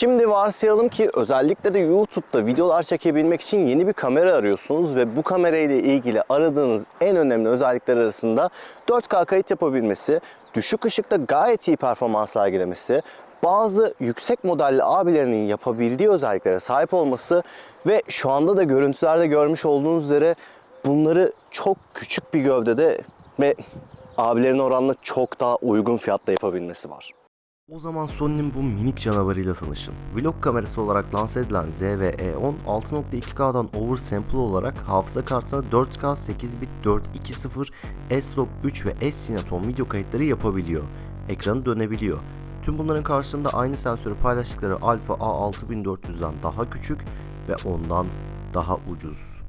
Şimdi varsayalım ki özellikle de YouTube'da videolar çekebilmek için yeni bir kamera arıyorsunuz ve bu kamerayla ilgili aradığınız en önemli özellikler arasında 4K kayıt yapabilmesi, düşük ışıkta gayet iyi performans sergilemesi, bazı yüksek modelli abilerinin yapabildiği özelliklere sahip olması ve şu anda da görüntülerde görmüş olduğunuz üzere bunları çok küçük bir gövdede ve abilerin oranla çok daha uygun fiyatta yapabilmesi var. O zaman Sony'nin bu minik canavarıyla tanışın. Vlog kamerası olarak lanse edilen ZV-E10 6.2K'dan oversample olarak hafıza kartına 4K 8 bit 420 S-Log 3 ve S-Cineton video kayıtları yapabiliyor. Ekranı dönebiliyor. Tüm bunların karşılığında aynı sensörü paylaştıkları Alpha A6400'den daha küçük ve ondan daha ucuz.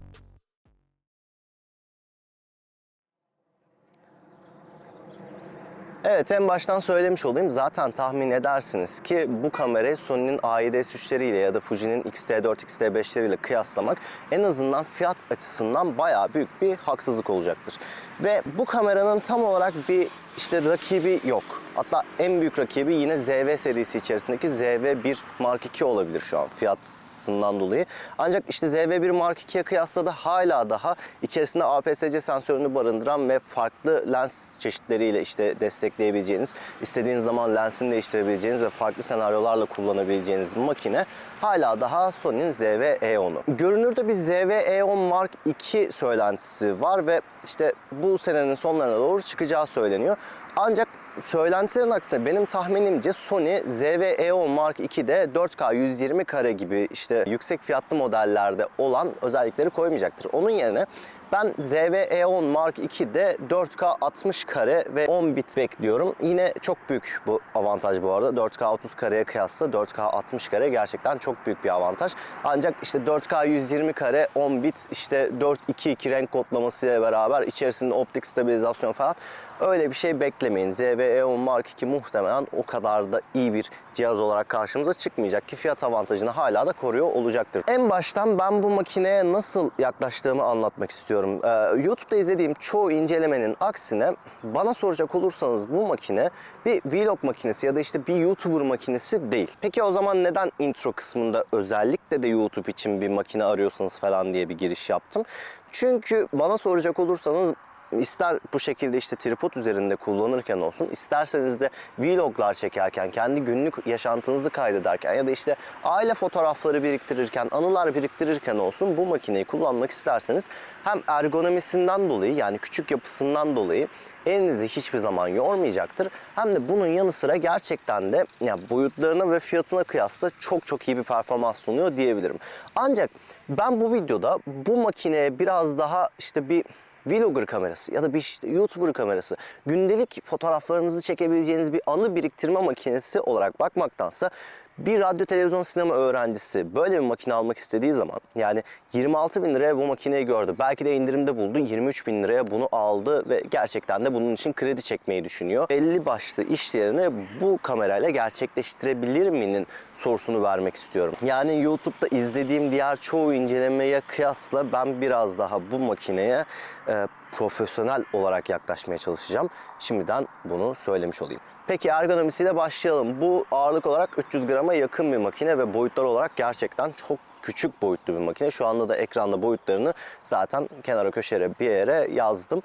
Evet en baştan söylemiş olayım. Zaten tahmin edersiniz ki bu kamerayı Sony'nin A7S3'leriyle ya da Fuji'nin X-T4, X-T5'leriyle kıyaslamak en azından fiyat açısından bayağı büyük bir haksızlık olacaktır. Ve bu kameranın tam olarak bir işte rakibi yok. Hatta en büyük rakibi yine ZV serisi içerisindeki ZV1 Mark II olabilir şu an fiyatından dolayı. Ancak işte ZV1 Mark II'ye kıyasla da hala daha içerisinde APS-C sensörünü barındıran ve farklı lens çeşitleriyle işte destekleyebileceğiniz, istediğiniz zaman lensini değiştirebileceğiniz ve farklı senaryolarla kullanabileceğiniz makine hala daha Sony'nin ZV-E10'u. Görünürde bir ZV-E10 Mark II söylentisi var ve işte bu senenin sonlarına doğru çıkacağı söyleniyor. Ancak söylentilerin aksine benim tahminimce Sony ZV-E10 Mark II'de 4K 120 kare gibi işte yüksek fiyatlı modellerde olan özellikleri koymayacaktır. Onun yerine ben ZV-E10 Mark II'de 4K 60 kare ve 10 bit bekliyorum. Yine çok büyük bu avantaj bu arada. 4K 30 kareye kıyasla 4K 60 kare gerçekten çok büyük bir avantaj. Ancak işte 4K 120 kare 10 bit işte 4-2-2 renk kodlamasıyla beraber içerisinde optik stabilizasyon falan öyle bir şey beklemeyin. ZV-E10 Mark II muhtemelen o kadar da iyi bir cihaz olarak karşımıza çıkmayacak ki fiyat avantajını hala da koruyor olacaktır. En baştan ben bu makineye nasıl yaklaştığımı anlatmak istiyorum. Ee, YouTube'da izlediğim çoğu incelemenin aksine bana soracak olursanız bu makine bir vlog makinesi ya da işte bir YouTuber makinesi değil. Peki o zaman neden intro kısmında özellikle de YouTube için bir makine arıyorsanız falan diye bir giriş yaptım? Çünkü bana soracak olursanız İster bu şekilde işte tripod üzerinde kullanırken olsun, isterseniz de vloglar çekerken, kendi günlük yaşantınızı kaydederken ya da işte aile fotoğrafları biriktirirken, anılar biriktirirken olsun bu makineyi kullanmak isterseniz hem ergonomisinden dolayı yani küçük yapısından dolayı elinizi hiçbir zaman yormayacaktır. Hem de bunun yanı sıra gerçekten de yani boyutlarına ve fiyatına kıyasla çok çok iyi bir performans sunuyor diyebilirim. Ancak ben bu videoda bu makineye biraz daha işte bir vlogger kamerası ya da bir işte YouTuber kamerası, gündelik fotoğraflarınızı çekebileceğiniz bir anı biriktirme makinesi olarak bakmaktansa bir radyo televizyon sinema öğrencisi böyle bir makine almak istediği zaman yani 26 bin liraya bu makineyi gördü. Belki de indirimde buldu. 23 bin liraya bunu aldı ve gerçekten de bunun için kredi çekmeyi düşünüyor. Belli başlı işlerini bu kamerayla gerçekleştirebilir mi'nin sorusunu vermek istiyorum. Yani YouTube'da izlediğim diğer çoğu incelemeye kıyasla ben biraz daha bu makineye e, profesyonel olarak yaklaşmaya çalışacağım. Şimdiden bunu söylemiş olayım. Peki ergonomisiyle başlayalım. Bu ağırlık olarak 300 grama yakın bir makine ve boyutlar olarak gerçekten çok küçük boyutlu bir makine. Şu anda da ekranda boyutlarını zaten kenara köşeye bir yere yazdım.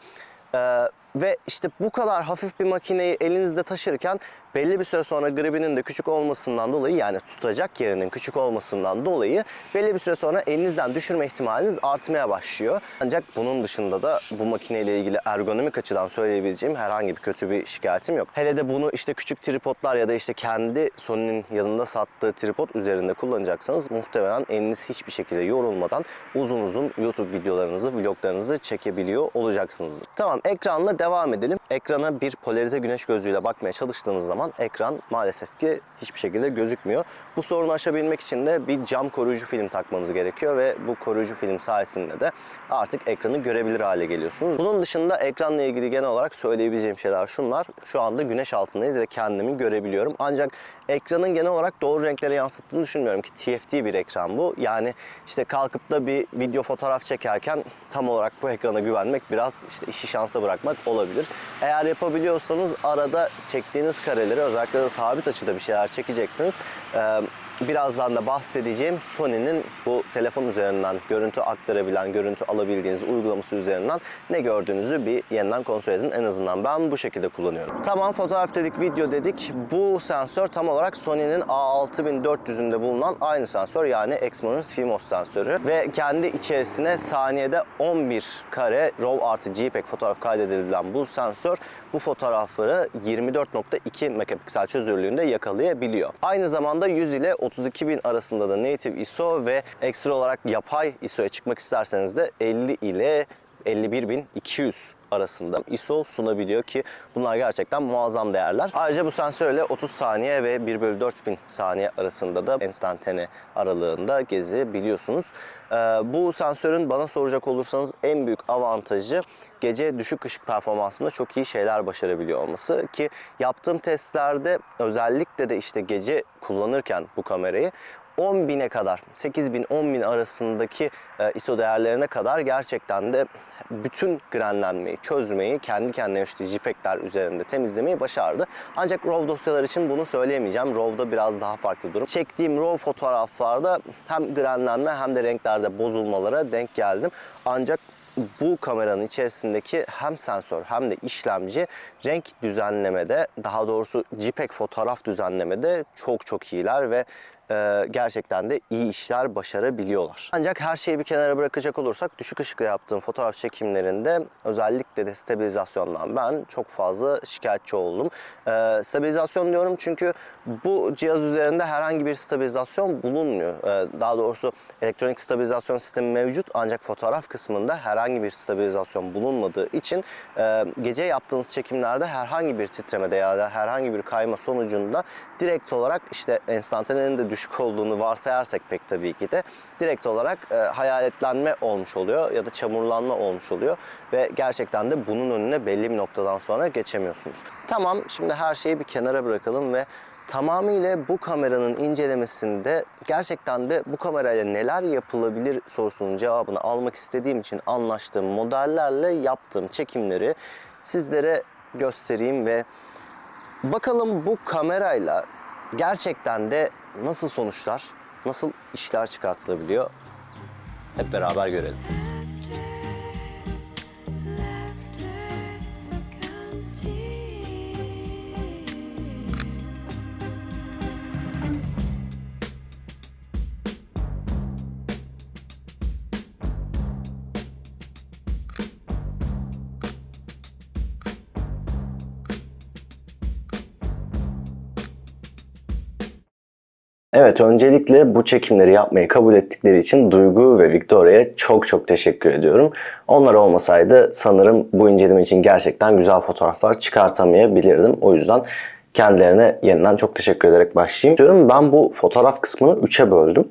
Ee, ve işte bu kadar hafif bir makineyi elinizde taşırken belli bir süre sonra gribinin de küçük olmasından dolayı yani tutacak yerinin küçük olmasından dolayı belli bir süre sonra elinizden düşürme ihtimaliniz artmaya başlıyor. Ancak bunun dışında da bu makineyle ilgili ergonomik açıdan söyleyebileceğim herhangi bir kötü bir şikayetim yok. Hele de bunu işte küçük tripodlar ya da işte kendi Sony'nin yanında sattığı tripod üzerinde kullanacaksanız muhtemelen eliniz hiçbir şekilde yorulmadan uzun uzun YouTube videolarınızı, vloglarınızı çekebiliyor olacaksınızdır. Tamam ekranla devam edelim. Ekrana bir polarize güneş gözlüğüyle bakmaya çalıştığınız zaman ekran maalesef ki hiçbir şekilde gözükmüyor. Bu sorunu aşabilmek için de bir cam koruyucu film takmanız gerekiyor ve bu koruyucu film sayesinde de artık ekranı görebilir hale geliyorsunuz. Bunun dışında ekranla ilgili genel olarak söyleyebileceğim şeyler şunlar. Şu anda güneş altındayız ve kendimi görebiliyorum. Ancak ekranın genel olarak doğru renklere yansıttığını düşünmüyorum ki TFT bir ekran bu. Yani işte kalkıp da bir video fotoğraf çekerken tam olarak bu ekrana güvenmek biraz işte işi şansa bırakmak olabilir. Eğer yapabiliyorsanız arada çektiğiniz kareleri özellikle de sabit açıda bir şeyler çekeceksiniz. Ee, birazdan da bahsedeceğim Sony'nin bu telefon üzerinden görüntü aktarabilen, görüntü alabildiğiniz uygulaması üzerinden ne gördüğünüzü bir yeniden kontrol edin. En azından ben bu şekilde kullanıyorum. Tamam fotoğraf dedik, video dedik. Bu sensör tam olarak Sony'nin A6400'ünde bulunan aynı sensör yani Exmo'nun CMOS sensörü ve kendi içerisine saniyede 11 kare RAW artı JPEG fotoğraf kaydedebilen bu sensör bu fotoğrafları 24.2 megapiksel çözünürlüğünde yakalayabiliyor. Aynı zamanda 100 ile 32 bin arasında da native ISO ve ekstra olarak yapay ISO'ya çıkmak isterseniz de 50 ile 51.200 arasında ISO sunabiliyor ki bunlar gerçekten muazzam değerler. Ayrıca bu sensörle 30 saniye ve 1 bölü 4000 saniye arasında da enstantane aralığında gezebiliyorsunuz. Ee, bu sensörün bana soracak olursanız en büyük avantajı gece düşük ışık performansında çok iyi şeyler başarabiliyor olması ki yaptığım testlerde özellikle de işte gece kullanırken bu kamerayı 10 bine kadar, 8 bin, 10 bin arasındaki e, ISO değerlerine kadar gerçekten de bütün grenlenmeyi, çözmeyi, kendi kendine işte JPEG'ler üzerinde temizlemeyi başardı. Ancak RAW dosyalar için bunu söyleyemeyeceğim. RAW'da biraz daha farklı durum. Çektiğim RAW fotoğraflarda hem grenlenme hem de renklerde bozulmalara denk geldim. Ancak bu kameranın içerisindeki hem sensör hem de işlemci renk düzenlemede daha doğrusu JPEG fotoğraf düzenlemede çok çok iyiler ve e, gerçekten de iyi işler başarabiliyorlar. Ancak her şeyi bir kenara bırakacak olursak düşük ışıkla yaptığım fotoğraf çekimlerinde özellikle de stabilizasyondan ben çok fazla şikayetçi oldum. E, stabilizasyon diyorum çünkü bu cihaz üzerinde herhangi bir stabilizasyon bulunmuyor. E, daha doğrusu elektronik stabilizasyon sistemi mevcut ancak fotoğraf kısmında herhangi bir stabilizasyon bulunmadığı için e, gece yaptığınız çekimlerde herhangi bir titremede ya da herhangi bir kayma sonucunda direkt olarak işte enstantanenin de düşük olduğunu varsayarsak pek tabii ki de direkt olarak e, hayaletlenme olmuş oluyor ya da çamurlanma olmuş oluyor ve gerçekten de bunun önüne belli bir noktadan sonra geçemiyorsunuz. Tamam şimdi her şeyi bir kenara bırakalım ve tamamıyla bu kameranın incelemesinde gerçekten de bu kamerayla neler yapılabilir sorusunun cevabını almak istediğim için anlaştığım modellerle yaptığım çekimleri sizlere göstereyim ve bakalım bu kamerayla gerçekten de nasıl sonuçlar, nasıl işler çıkartılabiliyor hep beraber görelim. Evet, öncelikle bu çekimleri yapmayı kabul ettikleri için Duygu ve Victoria'ya çok çok teşekkür ediyorum. Onlar olmasaydı sanırım bu inceleme için gerçekten güzel fotoğraflar çıkartamayabilirdim. O yüzden kendilerine yeniden çok teşekkür ederek başlayayım. Diyorum ben bu fotoğraf kısmını 3'e böldüm.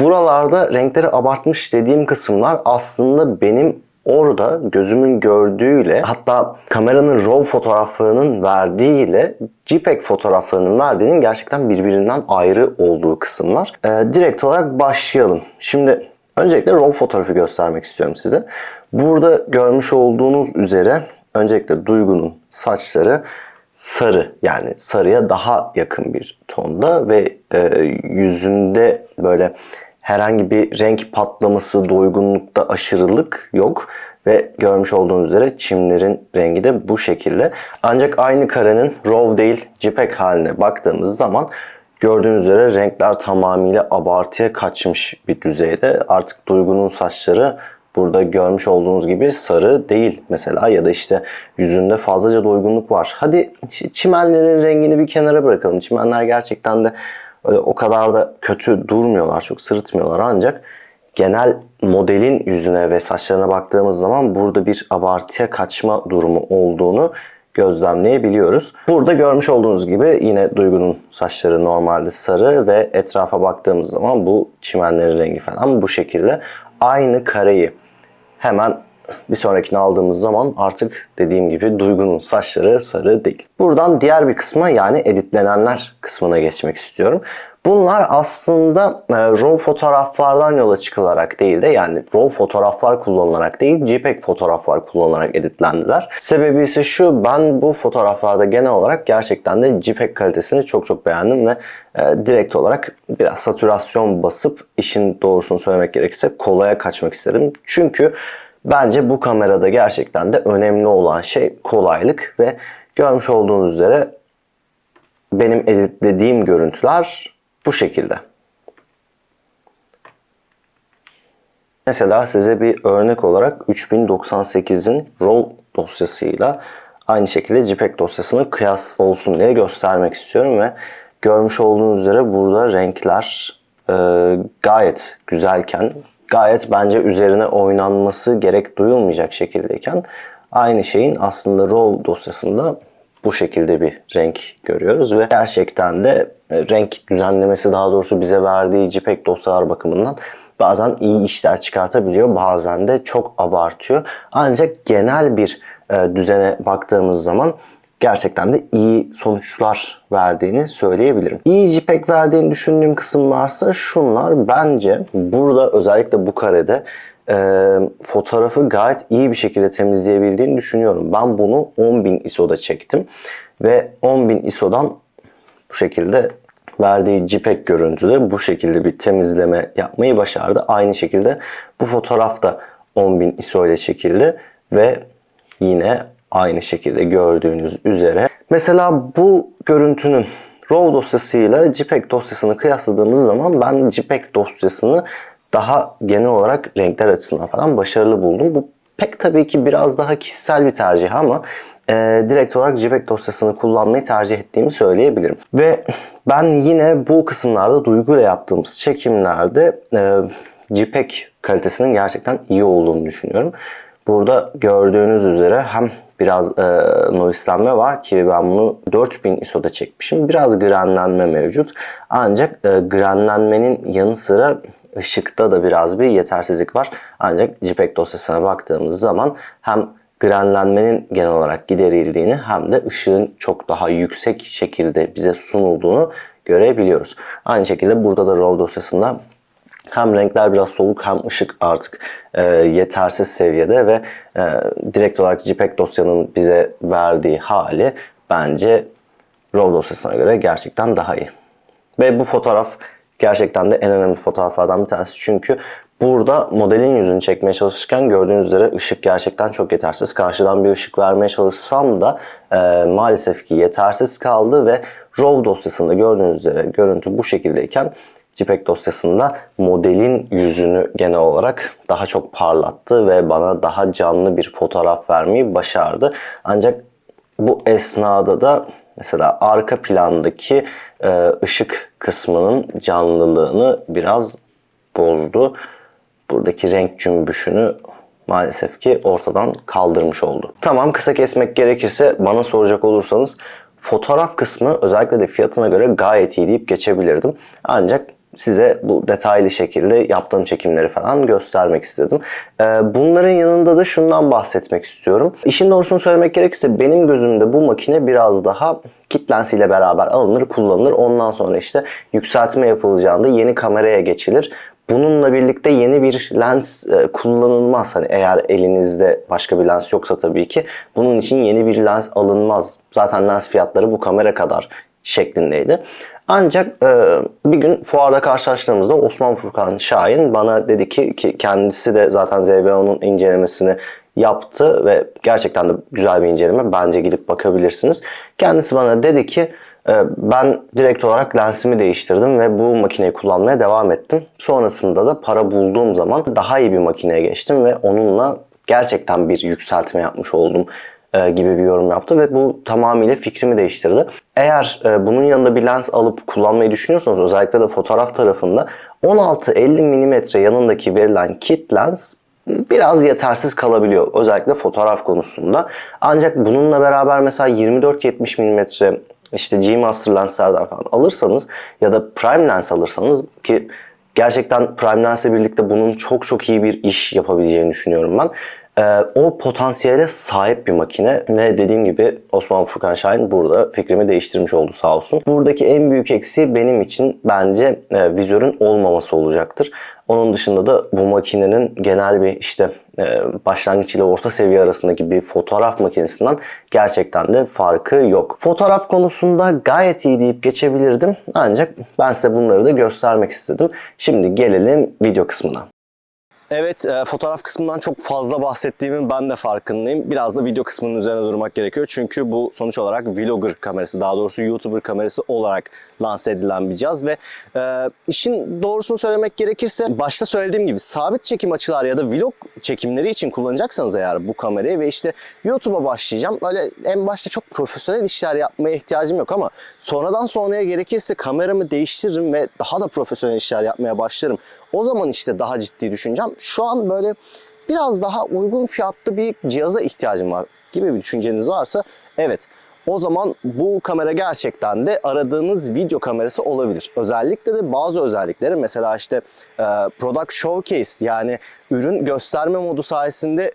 Buralarda renkleri abartmış dediğim kısımlar aslında benim orada gözümün gördüğüyle hatta kameranın RAW fotoğraflarının verdiğiyle JPEG fotoğraflarının verdiğinin gerçekten birbirinden ayrı olduğu kısımlar. Ee, direkt olarak başlayalım. Şimdi öncelikle RAW fotoğrafı göstermek istiyorum size. Burada görmüş olduğunuz üzere öncelikle Duygu'nun saçları sarı yani sarıya daha yakın bir tonda ve e, yüzünde böyle herhangi bir renk patlaması, doygunlukta aşırılık yok ve görmüş olduğunuz üzere çimlerin rengi de bu şekilde. Ancak aynı karenin RAW değil JPEG haline baktığımız zaman gördüğünüz üzere renkler tamamıyla abartıya kaçmış bir düzeyde. Artık Duygu'nun saçları burada görmüş olduğunuz gibi sarı değil mesela ya da işte yüzünde fazlaca doygunluk var. Hadi işte çimenlerin rengini bir kenara bırakalım. Çimenler gerçekten de o kadar da kötü durmuyorlar, çok sırıtmıyorlar ancak genel modelin yüzüne ve saçlarına baktığımız zaman burada bir abartıya kaçma durumu olduğunu gözlemleyebiliyoruz. Burada görmüş olduğunuz gibi yine Duygu'nun saçları normalde sarı ve etrafa baktığımız zaman bu çimenlerin rengi falan bu şekilde aynı kareyi hemen bir sonrakini aldığımız zaman artık dediğim gibi Duygu'nun saçları sarı değil. Buradan diğer bir kısma yani editlenenler kısmına geçmek istiyorum. Bunlar aslında e, RAW fotoğraflardan yola çıkılarak değil de yani RAW fotoğraflar kullanılarak değil JPEG fotoğraflar kullanılarak editlendiler. Sebebi ise şu ben bu fotoğraflarda genel olarak gerçekten de JPEG kalitesini çok çok beğendim ve e, direkt olarak biraz satürasyon basıp işin doğrusunu söylemek gerekirse kolaya kaçmak istedim. Çünkü bence bu kamerada gerçekten de önemli olan şey kolaylık ve görmüş olduğunuz üzere benim editlediğim görüntüler bu şekilde. Mesela size bir örnek olarak 3098'in RAW dosyasıyla aynı şekilde JPEG dosyasını kıyas olsun diye göstermek istiyorum ve görmüş olduğunuz üzere burada renkler e, gayet güzelken gayet bence üzerine oynanması gerek duyulmayacak şekildeyken aynı şeyin aslında RAW dosyasında bu şekilde bir renk görüyoruz ve gerçekten de e, renk düzenlemesi daha doğrusu bize verdiği JPEG dosyalar bakımından bazen iyi işler çıkartabiliyor bazen de çok abartıyor. Ancak genel bir e, düzene baktığımız zaman gerçekten de iyi sonuçlar verdiğini söyleyebilirim. İyi JPEG verdiğini düşündüğüm kısım varsa şunlar bence burada özellikle bu karede e, fotoğrafı gayet iyi bir şekilde temizleyebildiğini düşünüyorum. Ben bunu 10.000 ISO'da çektim ve 10.000 ISO'dan bu şekilde verdiği JPEG görüntüde bu şekilde bir temizleme yapmayı başardı. Aynı şekilde bu fotoğraf da 10.000 ISO ile çekildi ve yine aynı şekilde gördüğünüz üzere. Mesela bu görüntünün RAW dosyasıyla JPEG dosyasını kıyasladığımız zaman ben JPEG dosyasını daha genel olarak renkler açısından falan başarılı buldum. Bu pek tabii ki biraz daha kişisel bir tercih ama e, direkt olarak JPEG dosyasını kullanmayı tercih ettiğimi söyleyebilirim. Ve ben yine bu kısımlarda duyguyla yaptığımız çekimlerde e, JPEG kalitesinin gerçekten iyi olduğunu düşünüyorum. Burada gördüğünüz üzere hem biraz e, noiselenme var ki ben bunu 4000 ISO'da çekmişim. Biraz grenlenme mevcut. Ancak e, grenlenmenin yanı sıra ışıkta da biraz bir yetersizlik var. Ancak JPEG dosyasına baktığımız zaman hem grenlenmenin genel olarak giderildiğini hem de ışığın çok daha yüksek şekilde bize sunulduğunu görebiliyoruz. Aynı şekilde burada da RAW dosyasında hem renkler biraz soluk hem ışık artık e, yetersiz seviyede ve e, direkt olarak JPEG dosyanın bize verdiği hali bence RAW dosyasına göre gerçekten daha iyi. Ve bu fotoğraf gerçekten de en önemli fotoğraflardan bir tanesi. Çünkü burada modelin yüzünü çekmeye çalışırken gördüğünüz üzere ışık gerçekten çok yetersiz. Karşıdan bir ışık vermeye çalışsam da e, maalesef ki yetersiz kaldı ve RAW dosyasında gördüğünüz üzere görüntü bu şekildeyken JPEG dosyasında modelin yüzünü genel olarak daha çok parlattı ve bana daha canlı bir fotoğraf vermeyi başardı. Ancak bu esnada da mesela arka plandaki e, ışık kısmının canlılığını biraz bozdu. Buradaki renk cümbüşünü maalesef ki ortadan kaldırmış oldu. Tamam kısa kesmek gerekirse bana soracak olursanız fotoğraf kısmı özellikle de fiyatına göre gayet iyi deyip geçebilirdim. Ancak size bu detaylı şekilde yaptığım çekimleri falan göstermek istedim. Ee, bunların yanında da şundan bahsetmek istiyorum. İşin doğrusunu söylemek gerekirse benim gözümde bu makine biraz daha kit lensiyle beraber alınır, kullanılır. Ondan sonra işte yükseltme yapılacağında yeni kameraya geçilir. Bununla birlikte yeni bir lens e, kullanılmaz. Hani eğer elinizde başka bir lens yoksa tabii ki bunun için yeni bir lens alınmaz. Zaten lens fiyatları bu kamera kadar şeklindeydi. Ancak e, bir gün fuarda karşılaştığımızda Osman Furkan Şahin bana dedi ki ki kendisi de zaten ZVO'nun incelemesini yaptı ve gerçekten de güzel bir inceleme. Bence gidip bakabilirsiniz. Kendisi bana dedi ki e, ben direkt olarak lensimi değiştirdim ve bu makineyi kullanmaya devam ettim. Sonrasında da para bulduğum zaman daha iyi bir makineye geçtim ve onunla gerçekten bir yükseltme yapmış oldum e, gibi bir yorum yaptı ve bu tamamıyla fikrimi değiştirdi. Eğer e, bunun yanında bir lens alıp kullanmayı düşünüyorsanız özellikle de fotoğraf tarafında 16-50 mm yanındaki verilen kit lens biraz yetersiz kalabiliyor. Özellikle fotoğraf konusunda. Ancak bununla beraber mesela 24-70 mm işte G-Master lenslerden falan alırsanız ya da prime lens alırsanız ki gerçekten prime lensle birlikte bunun çok çok iyi bir iş yapabileceğini düşünüyorum ben. Ee, o potansiyele sahip bir makine ve dediğim gibi Osman Furkan Şahin burada fikrimi değiştirmiş oldu sağ olsun. Buradaki en büyük eksi benim için bence e, vizörün olmaması olacaktır. Onun dışında da bu makinenin genel bir işte e, başlangıç ile orta seviye arasındaki bir fotoğraf makinesinden gerçekten de farkı yok. Fotoğraf konusunda gayet iyi deyip geçebilirdim. Ancak ben size bunları da göstermek istedim. Şimdi gelelim video kısmına. Evet, e, fotoğraf kısmından çok fazla bahsettiğimin ben de farkındayım. Biraz da video kısmının üzerine durmak gerekiyor. Çünkü bu sonuç olarak vlogger kamerası, daha doğrusu YouTuber kamerası olarak lanse edilen bir cihaz ve e, işin doğrusunu söylemek gerekirse başta söylediğim gibi sabit çekim açılar ya da vlog çekimleri için kullanacaksanız eğer bu kamerayı ve işte YouTube'a başlayacağım. Öyle en başta çok profesyonel işler yapmaya ihtiyacım yok ama sonradan sonraya gerekirse kameramı değiştiririm ve daha da profesyonel işler yapmaya başlarım. O zaman işte daha ciddi düşüneceğim. Şu an böyle biraz daha uygun fiyatlı bir cihaza ihtiyacım var gibi bir düşünceniz varsa evet o zaman bu kamera gerçekten de aradığınız video kamerası olabilir. Özellikle de bazı özellikleri mesela işte e, Product Showcase yani ürün gösterme modu sayesinde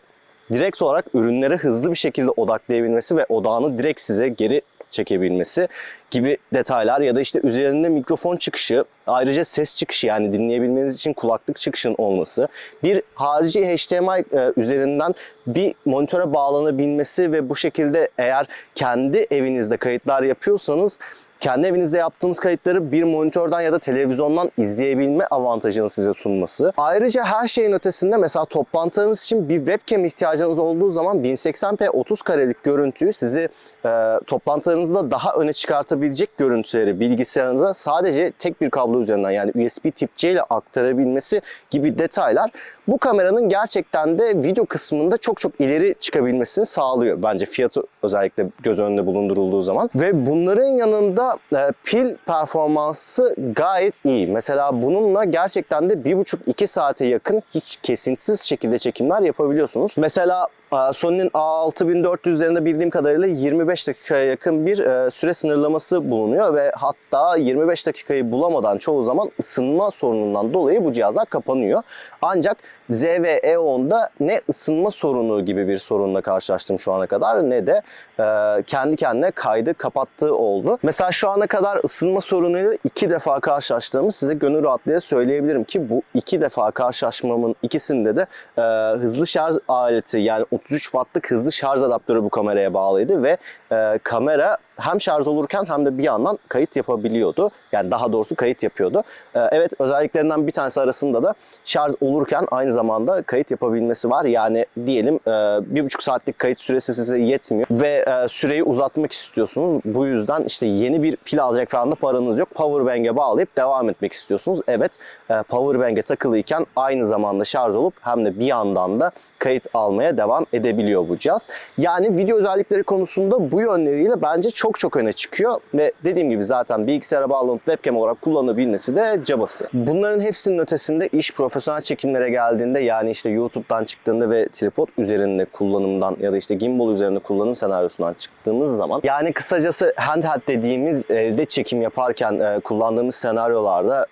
direkt olarak ürünlere hızlı bir şekilde odaklayabilmesi ve odağını direkt size geri çekebilmesi gibi detaylar ya da işte üzerinde mikrofon çıkışı, ayrıca ses çıkışı yani dinleyebilmeniz için kulaklık çıkışın olması, bir harici HDMI e, üzerinden bir monitöre bağlanabilmesi ve bu şekilde eğer kendi evinizde kayıtlar yapıyorsanız kendi evinizde yaptığınız kayıtları bir monitörden ya da televizyondan izleyebilme avantajını size sunması. Ayrıca her şeyin ötesinde mesela toplantılarınız için bir webcam ihtiyacınız olduğu zaman 1080p 30 karelik görüntüyü sizi e, toplantılarınızda daha öne çıkartabilecek görüntüleri bilgisayarınıza sadece tek bir kablo üzerinden yani USB tip C ile aktarabilmesi gibi detaylar bu kameranın gerçekten de video kısmında çok çok ileri çıkabilmesini sağlıyor. Bence fiyatı özellikle göz önünde bulundurulduğu zaman. Ve bunların yanında e, pil performansı gayet iyi. Mesela bununla gerçekten de 1,5-2 saate yakın hiç kesintisiz şekilde çekimler yapabiliyorsunuz. Mesela Sony'nin A6400'lerinde bildiğim kadarıyla 25 dakikaya yakın bir e, süre sınırlaması bulunuyor ve hatta 25 dakikayı bulamadan çoğu zaman ısınma sorunundan dolayı bu cihazlar kapanıyor. Ancak Z ve E10'da ne ısınma sorunu gibi bir sorunla karşılaştım şu ana kadar ne de e, kendi kendine kaydı kapattığı oldu. Mesela şu ana kadar ısınma sorunuyla iki defa karşılaştığımı size gönül rahatlığıyla söyleyebilirim ki bu iki defa karşılaşmamın ikisinde de e, hızlı şarj aleti yani 33 wattlık hızlı şarj adaptörü bu kameraya bağlıydı ve e, kamera hem şarj olurken hem de bir yandan kayıt yapabiliyordu. Yani daha doğrusu kayıt yapıyordu. E, evet özelliklerinden bir tanesi arasında da şarj olurken aynı zamanda kayıt yapabilmesi var. Yani diyelim e, bir buçuk saatlik kayıt süresi size yetmiyor ve e, süreyi uzatmak istiyorsunuz. Bu yüzden işte yeni bir pil alacak falan da paranız yok. Powerbank'e bağlayıp devam etmek istiyorsunuz. Evet e, powerbank'e takılıyken aynı zamanda şarj olup hem de bir yandan da kayıt almaya devam edebiliyor bu cihaz. Yani video özellikleri konusunda bu yönleriyle bence çok çok öne çıkıyor ve dediğim gibi zaten bilgisayara bağlanıp webcam olarak kullanabilmesi de cabası. Bunların hepsinin ötesinde iş profesyonel çekimlere geldiğinde yani işte YouTube'dan çıktığında ve tripod üzerinde kullanımdan ya da işte gimbal üzerinde kullanım senaryosundan çıktığımız zaman yani kısacası handheld dediğimiz elde çekim yaparken e, kullandığımız senaryolarda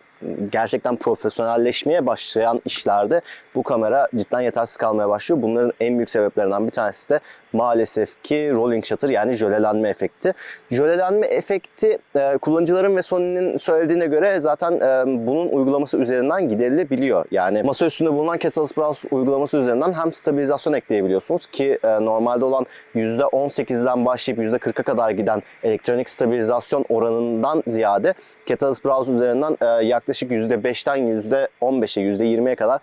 gerçekten profesyonelleşmeye başlayan işlerde bu kamera cidden yetersiz kalmaya başlıyor. Bunların en büyük sebeplerinden bir tanesi de maalesef ki rolling shutter yani jölelenme efekti. Jölelenme efekti e, kullanıcıların ve Sony'nin söylediğine göre zaten e, bunun uygulaması üzerinden giderilebiliyor. Yani masa üstünde bulunan Catalyst Browse uygulaması üzerinden hem stabilizasyon ekleyebiliyorsunuz ki e, normalde olan %18'den başlayıp %40'a kadar giden elektronik stabilizasyon oranından ziyade Catalyst Browse üzerinden e, yaklaşık %5'ten %15'e %20'ye kadar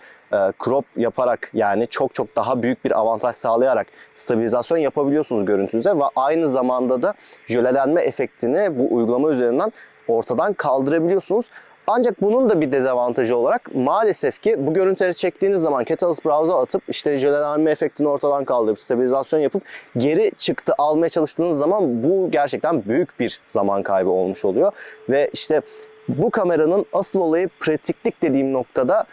crop yaparak yani çok çok daha büyük bir avantaj sağlayarak stabilizasyon yapabiliyorsunuz görüntünüze ve aynı zamanda da jölelenme efektini bu uygulama üzerinden ortadan kaldırabiliyorsunuz. Ancak bunun da bir dezavantajı olarak maalesef ki bu görüntüleri çektiğiniz zaman Catalyst Browse'a atıp işte jölelenme efektini ortadan kaldırıp stabilizasyon yapıp geri çıktı almaya çalıştığınız zaman bu gerçekten büyük bir zaman kaybı olmuş oluyor. Ve işte bu kameranın asıl olayı pratiklik dediğim noktada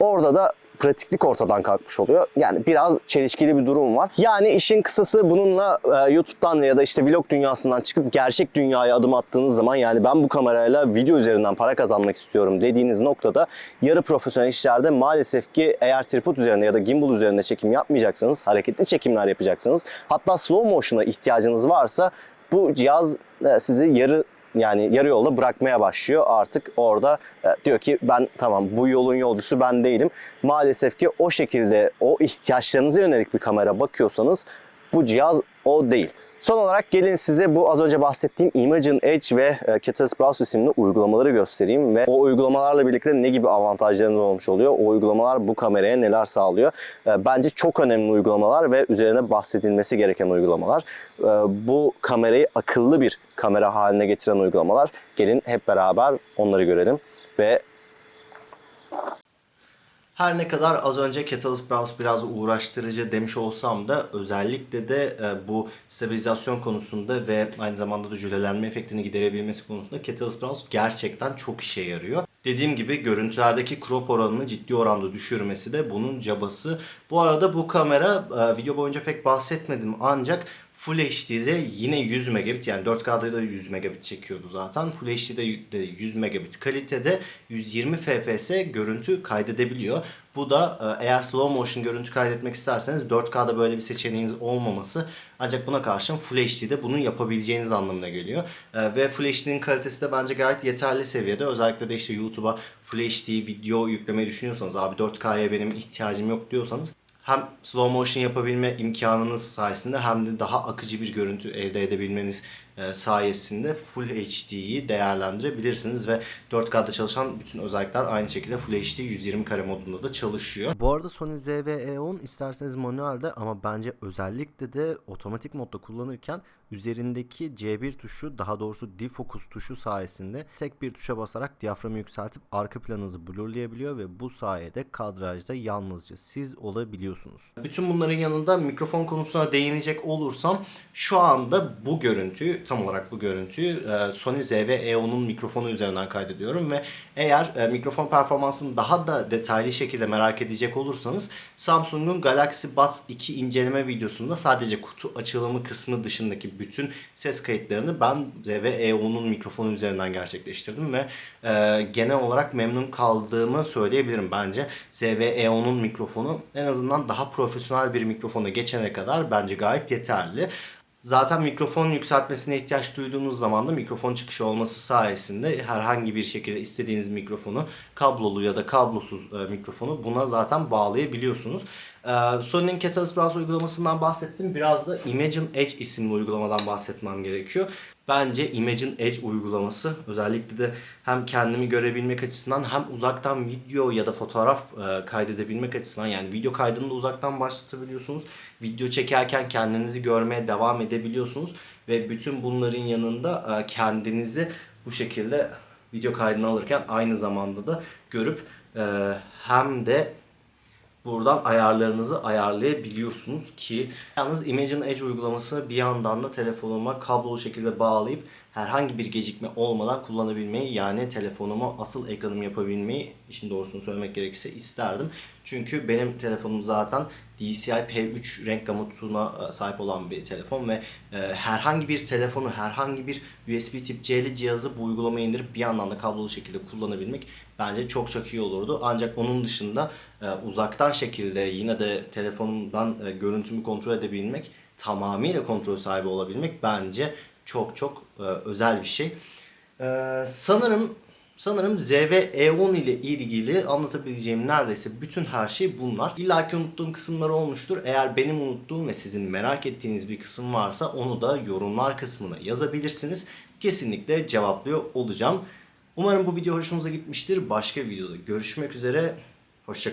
orada da pratiklik ortadan kalkmış oluyor. Yani biraz çelişkili bir durum var. Yani işin kısası bununla e, YouTube'dan ya da işte vlog dünyasından çıkıp gerçek dünyaya adım attığınız zaman yani ben bu kamerayla video üzerinden para kazanmak istiyorum dediğiniz noktada yarı profesyonel işlerde maalesef ki eğer tripod üzerinde ya da gimbal üzerinde çekim yapmayacaksanız, hareketli çekimler yapacaksınız. Hatta slow motion'a ihtiyacınız varsa bu cihaz e, sizi yarı yani yarı yolda bırakmaya başlıyor. Artık orada e, diyor ki ben tamam bu yolun yolcusu ben değilim. Maalesef ki o şekilde o ihtiyaçlarınıza yönelik bir kamera bakıyorsanız bu cihaz o değil. Son olarak gelin size bu az önce bahsettiğim Imagen Edge ve e, Catalyst Browser isimli uygulamaları göstereyim ve o uygulamalarla birlikte ne gibi avantajlarınız olmuş oluyor? O uygulamalar bu kameraya neler sağlıyor? E, Bence çok önemli uygulamalar ve üzerine bahsedilmesi gereken uygulamalar. E, Bu kamerayı akıllı bir kamera haline getiren uygulamalar. Gelin hep beraber onları görelim ve her ne kadar az önce Catalyst Browse biraz uğraştırıcı demiş olsam da özellikle de e, bu stabilizasyon konusunda ve aynı zamanda da jülelenme efektini giderebilmesi konusunda Catalyst Browse gerçekten çok işe yarıyor. Dediğim gibi görüntülerdeki crop oranını ciddi oranda düşürmesi de bunun cabası. Bu arada bu kamera e, video boyunca pek bahsetmedim ancak Full HD'de yine 100 megabit yani 4K'da da 100 megabit çekiyordu zaten. Full HD'de de 100 megabit kalitede 120 fps görüntü kaydedebiliyor. Bu da e, eğer slow motion görüntü kaydetmek isterseniz 4K'da böyle bir seçeneğiniz olmaması ancak buna karşın Full HD'de bunu yapabileceğiniz anlamına geliyor. E, Ve Full HD'nin kalitesi de bence gayet yeterli seviyede. Özellikle de işte YouTube'a Full HD video yüklemeyi düşünüyorsanız abi 4K'ya benim ihtiyacım yok diyorsanız hem slow motion yapabilme imkanınız sayesinde hem de daha akıcı bir görüntü elde edebilmeniz e, sayesinde Full HD'yi değerlendirebilirsiniz ve 4K'da çalışan bütün özellikler aynı şekilde Full HD 120 kare modunda da çalışıyor. Bu arada Sony ZV-E10 isterseniz manuelde ama bence özellikle de otomatik modda kullanırken üzerindeki C1 tuşu daha doğrusu defocus tuşu sayesinde tek bir tuşa basarak diyaframı yükseltip arka planınızı blurlayabiliyor ve bu sayede kadrajda yalnızca siz olabiliyorsunuz. Bütün bunların yanında mikrofon konusuna değinecek olursam şu anda bu görüntüyü tam olarak bu görüntüyü e, Sony ZV-E10'un mikrofonu üzerinden kaydediyorum ve eğer e, mikrofon performansını daha da detaylı şekilde merak edecek olursanız Samsung'un Galaxy Buds 2 inceleme videosunda sadece kutu açılımı kısmı dışındaki bütün ses kayıtlarını ben ZV-E10'un mikrofonu üzerinden gerçekleştirdim ve e, genel olarak memnun kaldığımı söyleyebilirim bence. ZV-E10'un mikrofonu en azından daha profesyonel bir mikrofona geçene kadar bence gayet yeterli. Zaten mikrofon yükseltmesine ihtiyaç duyduğunuz zaman da mikrofon çıkışı olması sayesinde herhangi bir şekilde istediğiniz mikrofonu kablolu ya da kablosuz e, mikrofonu buna zaten bağlayabiliyorsunuz. E, Sony'nin Catalyst Browse uygulamasından bahsettim. Biraz da Imagen Edge isimli uygulamadan bahsetmem gerekiyor. Bence Imagen Edge uygulaması özellikle de hem kendimi görebilmek açısından hem uzaktan video ya da fotoğraf e, kaydedebilmek açısından yani video kaydını da uzaktan başlatabiliyorsunuz. Video çekerken kendinizi görmeye devam edebiliyorsunuz ve bütün bunların yanında e, kendinizi bu şekilde video kaydını alırken aynı zamanda da görüp e, hem de buradan ayarlarınızı ayarlayabiliyorsunuz ki yalnız Imagen Edge uygulamasını bir yandan da telefonuma kablolu şekilde bağlayıp herhangi bir gecikme olmadan kullanabilmeyi yani telefonumu asıl ekranım yapabilmeyi işin doğrusunu söylemek gerekirse isterdim. Çünkü benim telefonum zaten DCI P3 renk gamutuna e, sahip olan bir telefon ve e, herhangi bir telefonu, herhangi bir USB tip C'li cihazı bu uygulamayı indirip bir yandan da kablolu şekilde kullanabilmek bence çok çok iyi olurdu. Ancak onun dışında e, uzaktan şekilde yine de telefonumdan e, görüntümü kontrol edebilmek, tamamıyla kontrol sahibi olabilmek bence çok çok e, özel bir şey. E, sanırım Sanırım ZV-E10 ile ilgili anlatabileceğim neredeyse bütün her şey bunlar. İlla ki unuttuğum kısımlar olmuştur. Eğer benim unuttuğum ve sizin merak ettiğiniz bir kısım varsa onu da yorumlar kısmına yazabilirsiniz. Kesinlikle cevaplıyor olacağım. Umarım bu video hoşunuza gitmiştir. Başka videoda görüşmek üzere. Hoşçakalın.